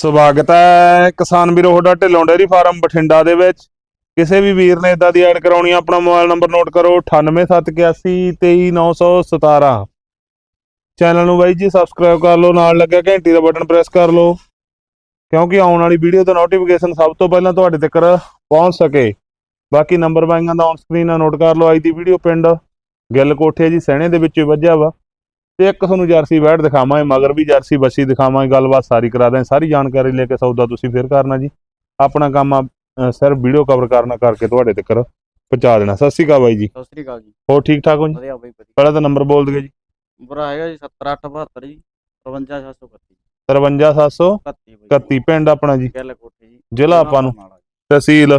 ਸਵਾਗਤ ਹੈ ਕਿਸਾਨ ਵੀਰੋ, ਤੁਹਾਡਾ ਢਿੱਲੋਂ ਡੇਅਰੀ ਫਾਰਮ ਬਠਿੰਡਾ ਦੇ ਵਿੱਚ। ਕਿਸੇ ਵੀ ਵੀਰ ਨੇ ਇਦਾਂ ਦੀ ਐਡ ਕਰਾਉਣੀ ਆਪਣਾ ਮੋਬਾਈਲ ਨੰਬਰ ਨੋਟ ਕਰੋ 9871823917 ਚੈਨਲ ਨੂੰ ਬਾਈ ਜੀ ਸਬਸਕ੍ਰਾਈਬ ਕਰ ਲਓ, ਨਾਲ ਲੱਗਿਆ ਘੰਟੀ ਦਾ ਬਟਨ ਪ੍ਰੈਸ ਕਰ ਲਓ, ਕਿਉਂਕਿ ਆਉਣ ਵਾਲੀ ਵੀਡੀਓ ਦਾ ਨੋਟੀਫਿਕੇਸ਼ਨ ਸਭ ਤੋਂ ਪਹਿਲਾਂ ਤੁਹਾਡੇ ਤੱਕ ਪਹੁੰਚ ਸਕੇ। ਬਾਕੀ ਨੰਬਰ ਬਾਈਆਂ ਦਾ ਔਨ ਸਕਰੀਨ ਨੋਟ ਕਰ ਲਓ, ਅੱਜ ਦੀ ਵੀਡੀਓ ਪਿੰਡ ਗਿੱਲ ਕੋਠੇ ਜੀ ਸਹਿਣੇ ਦੇ ਵਿੱਚ ਵੱਜਿਆ ਵਾ। ਤੇ ਇੱਕ ਤੁਹਾਨੂੰ ਜਰਸੀ ਬੈਠ ਦਿਖਾਵਾਂਗੇ ਮਗਰ ਵੀ ਜਰਸੀ ਬੱਸੀ ਦਿਖਾਵਾਂਗੇ ਗੱਲਬਾਤ ਸਾਰੀ ਕਰਾ ਦਾਂ ਸਾਰੀ ਜਾਣਕਾਰੀ ਲੈ ਕੇ ਸੌਦਾ ਤੁਸੀਂ ਫਿਰ ਕਰਨਾ ਜੀ। ਆਪਣਾ ਕੰਮ ਆ ਸਿਰਫ ਵੀਡੀਓ ਕਵਰ ਕਰਨਾ ਕਰਕੇ ਤੁਹਾਡੇ ਤੱਕ ਪਹੁੰਚਾ ਦੇਣਾ। ਸਤਿ ਸ਼੍ਰੀ ਅਕਾਲ ਬਾਈ ਜੀ। ਸਤਿ ਸ੍ਰੀ ਅਕਾਲ ਜੀ। ਹੋਰ ਠੀਕ ਠਾਕ ਹੋ ਜੀ? ਵਧੀਆ ਬਾਈ ਵਧੀਆ। ਪਹਿਲਾਂ ਤਾਂ ਨੰਬਰ ਬੋਲ ਦਿਓ ਜੀ। ਬੁਰਾ ਹੈਗਾ ਜੀ 7872 ਜੀ 55731 53731 31 ਬਾਈ ਪਿੰਡ ਆਪਣਾ ਜੀ। ਜ਼ਿਲ੍ਹਾ ਆਪਾਂ ਨੂੰ। ਤਹਿਸੀਲ।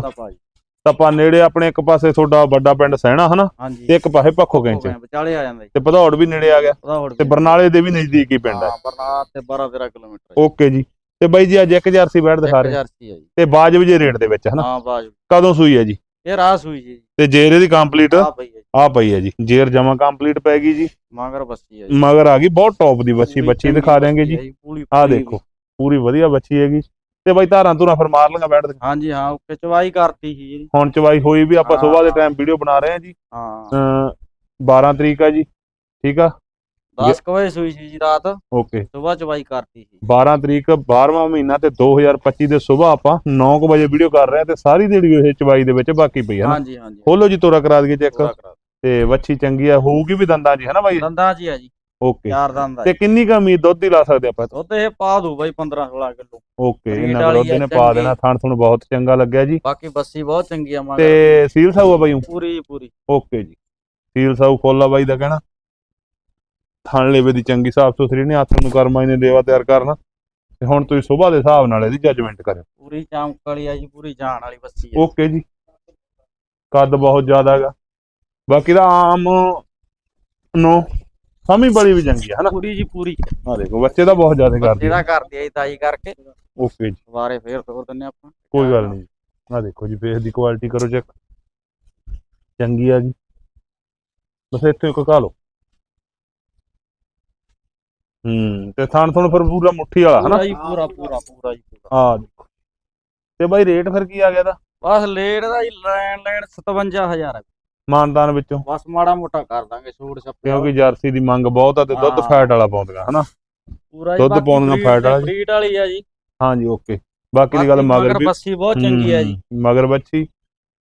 ਤਾਂ ਤਪਾ ਨੇੜੇ ਆਪਣੇ ਇੱਕ ਪਾਸੇ ਤੁਹਾਡਾ ਵੱਡਾ ਪਿੰਡ ਸਹਿਣਾ ਹਨਾ? ਹਾਂਜੀ। ਤੇ ਇੱਕ ਪਾਸੇ ਪੱਖੋ ਕੈਂਚ। ਵਿਚਾਲੇ ਆ ਜਾਂਦਾ ਜੀ। ਤੇ ਭਦੌੜ ਵੀ ਨੇੜੇ ਆ ਗਿਆ। ਤੇ ਬਰਨਾਲੇ ਦੇ ਵੀ ਨਜ਼ਦੀਕ ਹੀ ਪਿੰਡ ਹੈ ਹਾਂ ਬਰਨਾਲਾ ਤੇ 12 13 ਕਿਲੋਮੀਟਰ ਓਕੇ ਜੀ। ਤੇ ਬਾਈ ਜੀ ਅੱਜ ਇੱਕ ਜਰਸੀ ਬੈਠ ਦਿਖਾ ਰਹੇ। 1000 ਸੀ ਜੀ। ਤੇ ਬਾਜਬ ਜੇ ਰੇਟ ਦੇ ਵਿੱਚ ਹਨਾ? ਹਾਂ ਬਾਜ ਕਦੋਂ ਸੂਈ ਹੈ ਜੀ? ਇਹ ਰਾਸ ਹੋਈ ਜੀ। ਤੇ ਜੇਰ ਇਹਦੀ ਕੰਪਲੀਟ ਆ ਪਈ ਹੈ ਜੀ। ਆ ਪਈ ਹੈ ਜੀ। ਜੇਰ ਜਮਾ ਕੰਪਲੀਟ ਪੈ ਗਈ ਜੀ। ਮਗਰ ਬੱਸੀ ਹੈ ਜੀ। ਮਗਰ ਆ ਗਈ। ਬਹੁਤ ਟੌਪ ਦੀ ਬੱਚੀ ਪੂਰੀ ਬੱਚੀ ਦਿਖਾ ਦੇਾਂਗੇ ਜੀ। ਹੈ ਆ ਦੇਖੋ। ਪੂਰੀ ਵਧੀਆ ਬੱਚੀ ਹੈਗੀ। ਤੇ ਬਾਈ ਧਾਰਾਂ ਧੁਰਾਂ ਫਿਰ ਮਾਰ ਲਈਆਂ ਬੈਠ ਦੇ ਹਾਂਜੀ ਹਾਂ ਓਕੇ ਚਵਾਈ ਕਰਤੀ ਸੀ ਜੀ। ਹੁਣ ਚਵਾਈ ਹੋਈ ਵੀ ਆਪਾਂ ਹਾਂ। ਸਵੇਰ ਦੇ ਟਾਈਮ ਵੀਡੀਓ ਬਣਾ ਰਹੇ ਹਾਂ ਜੀ। ਹਾਂ। ਅਮ 12 ਤਰੀਕ ਆ ਜੀ ਠੀਕ ਆ? 10 ਵਜੇ ਸੂਈ ਸੀ ਜੀ ਰਾਤ। ਓਕੇ। ਸਵੇਰ ਚਵਾਈ ਕਰਤੀ ਸੀ। 12 ਤਰੀਕ 12ਵਾਂ ਮਹੀਨਾ ਤੇ 2025 ਦੇ ਸਵੇਰ ਆਪਾਂ 9 ਵਜੇ ਵੀਡੀਓ ਕਰ ਰਹੇ ਹਾਂ ਤੇ ਸਾਰੀ ਦਿਹਾੜੀ ਇਹ ਚਵਾਈ ਦੇ ਵਿੱਚ ਬਾਕੀ ਪਈ ਹੈ ਨਾ। ਹਾਂਜੀ ਹਾਂਜੀ। ਖੋਲੋ ਜੀ ਤੋਰਾ ਕਰਾ ਦਈਏ ਚੈੱਕ। ਪੂਰਾ ਕਰਾ ਤੇ ਵੱਛੀ ਚੰਗੀ ਆ ਹੋਊਗੀ ਵੀ ਦੰਦਾਂ ਜੀ ਹੈ ਨਾ ਬਾਈ? ਦੰਦਾਂ ਜੀ ਆ ਜੀ। ਓਕੇ ਚਾਰ ਦੰਦ ਆ ਤੇ ਕਿੰਨੀ ਕੁ ਉਮੀਦ ਦੁੱਧ ਦੀ ਲਾ ਸਕਦੇ ਆਪਾਂ ਦੁੱਧ ਇਹ ਪਾ ਦੂ ਬਾਈ 15 16 ਕਿਲੋ। ਓਕੇ ਇਹਨਾਂ ਵਾਲੀ ਦੁੱਧ ਆ, ਨੇ ਪਾ ਚੰਗੀ। ਦੇਣਾ ਥਣ ਥਣ ਬਹੁਤ ਚੰਗਾ ਲੱਗਿਆ ਜੀ। ਬਾਕੀ ਬੱਸੀ ਬਹੁਤ ਚੰਗੀ ਆ ਮਗਰ ਤੇ ਸੀਲ ਸਾਊ ਆ ਬਾਈ ਊਂ? ਪੂਰੀ ਪੂਰੀ। ਓਕੇ ਜੀ। ਸੀਲ ਸਾਊ ਖੋਲਾ ਬਾਈ ਦਾ ਕਹਿਣਾ। ਥਣ ਲੇਵੇ ਦੀ ਚੰਗੀ ਸਾਫ਼ ਸੁਥਰੀ ਨੇ ਹੱਥ ਨੂੰ ਕਰਮਾਈ ਨੇ ਦੇਵਾ ਤਿਆਰ ਕਰਨਾ। ਤੇ ਹੁਣ ਤੁਸੀਂ ਸੁਬਾਹ ਦੇ ਹਿਸਾਬ ਨਾਲ ਇਹਦੀ ਜੱਜਮੈਂਟ ਕਰਿਓ। ਪੂਰੀ ਚਮਕ ਵਾਲੀ ਆ ਜੀ ਪੂਰੀ ਜਾਨ ਵਾਲੀ ਬੱਸੀ ਆ ਓਕੇ ਜੀ। ਕੱਦ ਬਹੁਤ ਜ਼ਿਆਦਾ ਹੈਗਾ। ਬਾਕੀ ਦਾ ਆਮ ਨੂੰ ਸਮੀ ਬੜੀ ਵੀ ਚੰਗੀ ਹੈ ਹਨਾ? ਪੂਰੀ ਜੀ ਪੂਰੀ। ਆ ਦੇਖੋ ਬੱਚੇ ਦਾ ਬਹੁਤ ਜ਼ਿਆਦਾ ਕਰਦੀ ਜਿਹੜਾ ਕਰਦੀ ਆ ਜੀ ਤਾਈ ਕਰਕੇ। ਓਕੇ ਜੀ। ਦੁਬਾਰੇ ਫੇਰ ਤੋਰ ਦਿੰਨੇ ਆਪਾਂ। ਕੋਈ ਗੱਲ ਨਹੀਂ। ਆ ਦੇਖੋ ਜੀ ਫੇਸ ਦੀ ਕੁਆਲਿਟੀ ਕਰੋ ਚੈੱਕ ਚੰਗੀ ਆ ਜੀ। ਬਸ ਇੱਥੇ ਇੱਕ ਕਾ ਲਓ। ਹੂੰ ਤੇ ਥਣ ਥਣ ਫਿਰ ਪੂਰਾ ਮੁੱਠੀ ਵਾਲਾ ਹਨਾ? ਜੀ ਪੂਰਾ ਪੂਰਾ ਪੂਰਾ ਜੀ ਦੇਖੋ। ਤੇ ਬਾਈ ਰੇਟ ਫਿਰ ਕੀ ਆ ਗਿਆ ਦਾ ਬਸ ਲੇਟ ਦਾ ਜੀ ਲੈਣ ਲੈਣ 57000 ਹੈ ਮਾਨਦਾਨ ਵਿੱਚੋਂ। ਬਸ ਮਾੜਾ ਮੋਟਾ ਕਰ ਦਾਂਗੇ ਛੂਟ ਛੱਪੇ ਕਿਉਂਕਿ ਜਰਸੀ ਦੀ ਮੰਗ ਬਹੁਤ ਆ ਤੇ ਦੁੱਧ। ਫੈਟ ਵਾਲਾ ਪਾਉਂਦੀਆਂ ਹਨਾ? ਪੂਰਾ ਦੁੱਧ ਪਾਉਂਦੀਆਂ fat ਵਾਲਾ ਜੀ। ਬਰੀਡ ਵਾਲੀ ਆ ਜੀ। ਹਾਂਜੀ ਓਕੇ। ਬਾਕੀ ਦੀ ਗੱਲ ਮਗਰ ਵੀ ਬੱਸੀ ਬਹੁਤ ਚੰਗੀ ਆ ਜੀ। ਮਗਰ ਬੱਚੀ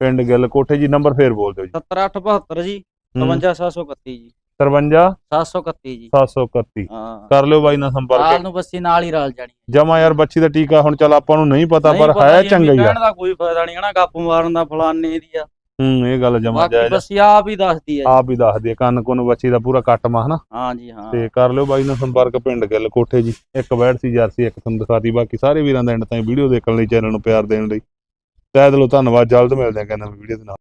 ਪਿੰਡ ਗਿੱਲ ਕੋਠੇ ਜੀ ਨੰਬਰ ਫੇਰ ਬੋਲ ਦਿਓ ਜੀ। 70872 ਜੀ 57731 ਜੀ। 53 731 ਜੀ। 731 ਹਾਂ। ਕਰ ਲਿਓ ਬਾਈ ਨਾਲ ਸੰਪਰਕ। ਰਾਲ ਨੂੰ ਬੱਸੀ ਨਾਲ ਹੀ ਰਲ ਜਾਣੀ ਜਮਾ ਯਾਰ ਬੱਚੀ ਦਾ ਟੀਕਾ ਹੁਣ ਚੱਲ ਆਪਾਂ ਨੂੰ ਨਹੀਂ ਪਤਾ ਪਰ ਹੈ ਚੰਗਾ ਹੀ ਆ। ਕਹਿਣ ਦਾ ਕੋਈ ਫਾਇਦਾ ਨਹੀਂ ਹਨਾ? ਗੱਪ ਮਾਰਨ ਦਾ ਫਲਾਨੇ ਦੀ ਆ। ਹੂੰ ਇਹ ਗੱਲ ਜਮਾ ਬਾਕੀ ਜਾਇਜ਼ ਆ। ਬੱਸੀ ਆਪ ਹੀ ਦੱਸਦੀ ਜੀ। ਆਪ ਹੀ ਦੱਸ ਦੇ ਕੰਨ ਕੋਨ ਬੱਚੀ ਦਾ ਪੂਰਾ ਕੱਟ ਮਾ ਹਨਾ? ਹਾਂ ਜੀ ਹਾਂ। ਤੇ ਕਰ ਲਿਓ ਬਾਈ ਨਾਲ ਸੰਪਰਕ ਪਿੰਡ ਗਿੱਲ ਕੋਠੇ ਜੀ। ਇੱਕ ਬੈਠ ਸੀ ਜਰਸੀ ਇੱਕ ਤੁਹਾਨੂੰ ਦਿਖਾਤੀ ਬਾਕੀ ਸਾਰੇ ਵੀਰਾਂ ਦਾ ਐਂਡ ਤਾਈਂ ਵੀਡੀਓ ਦੇਖਣ ਲਈ ਚੈਨਲ ਨੂੰ ਪਿਆਰ ਦੇਣ ਲਈ। ਤਹਿ ਦਿਲੋਂ ਧੰਨਵਾਦ ਜਲਦ ਮਿਲਦੇ ਹਾਂ ਕਹਿੰਦਾ ਵੀਡੀਓ ਦੇ ਨਾਲ।